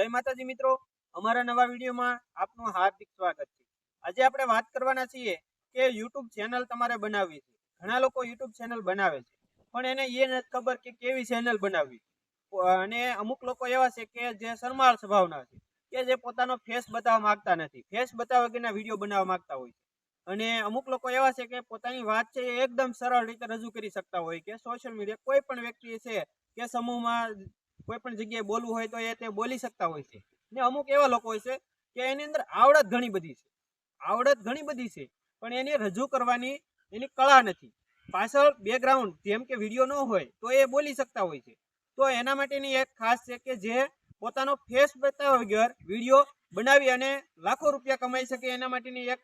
જય માતાજી મિત્રો. અમારા નવા વિડીયોમાં આપનું હાર્દિક સ્વાગત છે. આજે આપણે વાત કરવાના છીએ કે યુટ્યુબ ચેનલ તમારે બનાવવી છે. ઘણા લોકો યુટ્યુબ ચેનલ બનાવે છે. પણ એને એ નથી ખબર કે કેવી ચેનલ બનાવવી. અને અમુક લોકો એવા છે કે જે શરમાળ સ્વભાવના છે, કે જે પોતાનો ફેસ બતાવવા માંગતા નથી. ફેસ બતાવવા વગરના વીડિયો બનાવવા માંગતા હોય છે. અને અમુક લોકો એવા છે કે પોતાની વાત છે એ એકદમ સરળ રીતે રજૂ કરી શકતા હોય કે સોશિયલ મીડિયા કોઈ પણ વ્યક્તિ છે કે સમૂહમાં કોઈ પણ જગ્યાએ બોલવું હોય તો એ તે બોલી શકતા હોય છે. ને અમુક એવા લોકો હોય છે કે એની અંદર આવડત ઘણી બધી છે. આવડત ઘણી બધી છે, પણ એની રજૂ કરવાની એની કળા નથી. પાછળ બેકગ્રાઉન્ડ જેમ કે વીડિયો ન હોય તો એ બોલી શકતા હોય છે. તો એના માટેની એક ખાસ છે કે જે પોતાનો ફેસ બતાવ્યા વગર વીડિયો બનાવી અને લાખો રૂપિયા કમાઈ શકે એના માટેની એક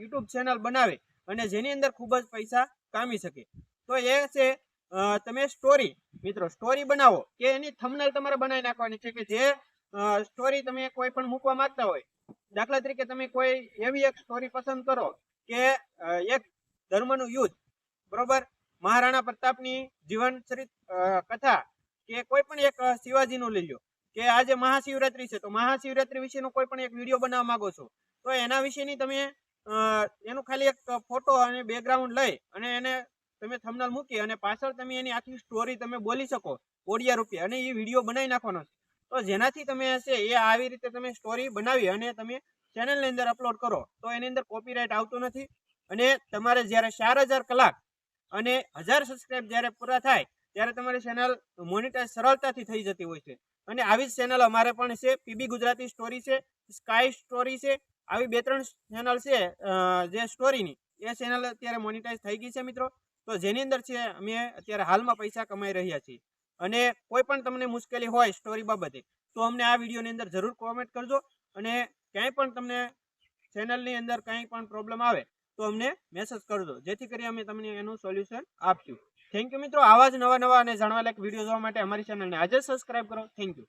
યુટ્યુબ ચેનલ બનાવે અને જેની અંદર ખૂબ જ પૈસા કામી શકે. તો એ છે તમે સ્ટોરી મિત્રો સ્ટોરી બનાવો કે એની થંબનેલ તમારે બનાવી નાખવાની છે કે જે સ્ટોરી તમે કોઈ પણ મૂકવા માંગતા હોય. દાખલા તરીકે તમે કોઈ એવી એક સ્ટોરી પસંદ કરો કે એક ધર્મનું યુદ્ધ, બરોબર? મહારાણા પ્રતાપની જીવન ચરિત કથા કે કોઈ પણ એક શિવાજીનું લઈ લો કે આજે મહાશિવરાત્રી છે, તો મહાશિવરાત્રી વિશેનો કોઈ પણ એક વીડિયો બનાવવા માંગો છો, તો એના વિશેની તમે એનું ખાલી એક ફોટો અને બેકગ્રાઉન્ડ લઈ અને એને તમે થંબનેલ મૂકી અને પાછળ તમે એની આખી સ્ટોરી તમે બોલી શકો, ઓડિયા રૂપિયા અને એ વીડિયો બનાવી નાખવાનો છે. તો જેનાથી તમે હશે એ આવી રીતે તમે સ્ટોરી બનાવી અને તમે ચેનલની અંદર અપલોડ કરો, તો એની અંદર કોપીરાઇટ આવતું નથી. અને તમારે જ્યારે ચાર હજાર કલાક અને હજાર સબસ્ક્રાઇબ જ્યારે પૂરા થાય, ત્યારે તમારી ચેનલ મોનિટાઇઝ સરળતાથી થઈ જતી હોય છે. અને આવી જ ચેનલ અમારે પણ છે, પીબી ગુજરાતી સ્ટોરી છે સ્કાય સ્ટોરી છે, આવી બે ત્રણ ચેનલ છે જે સ્ટોરીની એ ચેનલ અત્યારે મોનિટાઇઝ થઈ ગઈ છે મિત્રો. તો જેની અંદર છે, અમે અત્યારે હાલમાં પૈસા કમાઈ રહ્યા છીએ. અને કોઈ પણ તમને મુશ્કેલી હોય સ્ટોરી બાબતે, તો અમને આ વિડીયોની અંદર જરૂર કોમેન્ટ કરજો. અને ક્યાંય પણ તમને ચેનલની અંદર કંઈ પણ પ્રોબ્લેમ આવે, તો અમને મેસેજ કરજો. જેથી કરી અમે તમને એનું સોલ્યુશન આપશું. થેન્ક યુ મિત્રો. આવા જ નવા નવા અને જાણવા લાયક વીડિયો જોવા માટે અમારી ચેનલને આજે સબસ્ક્રાઇબ કરો. Thank you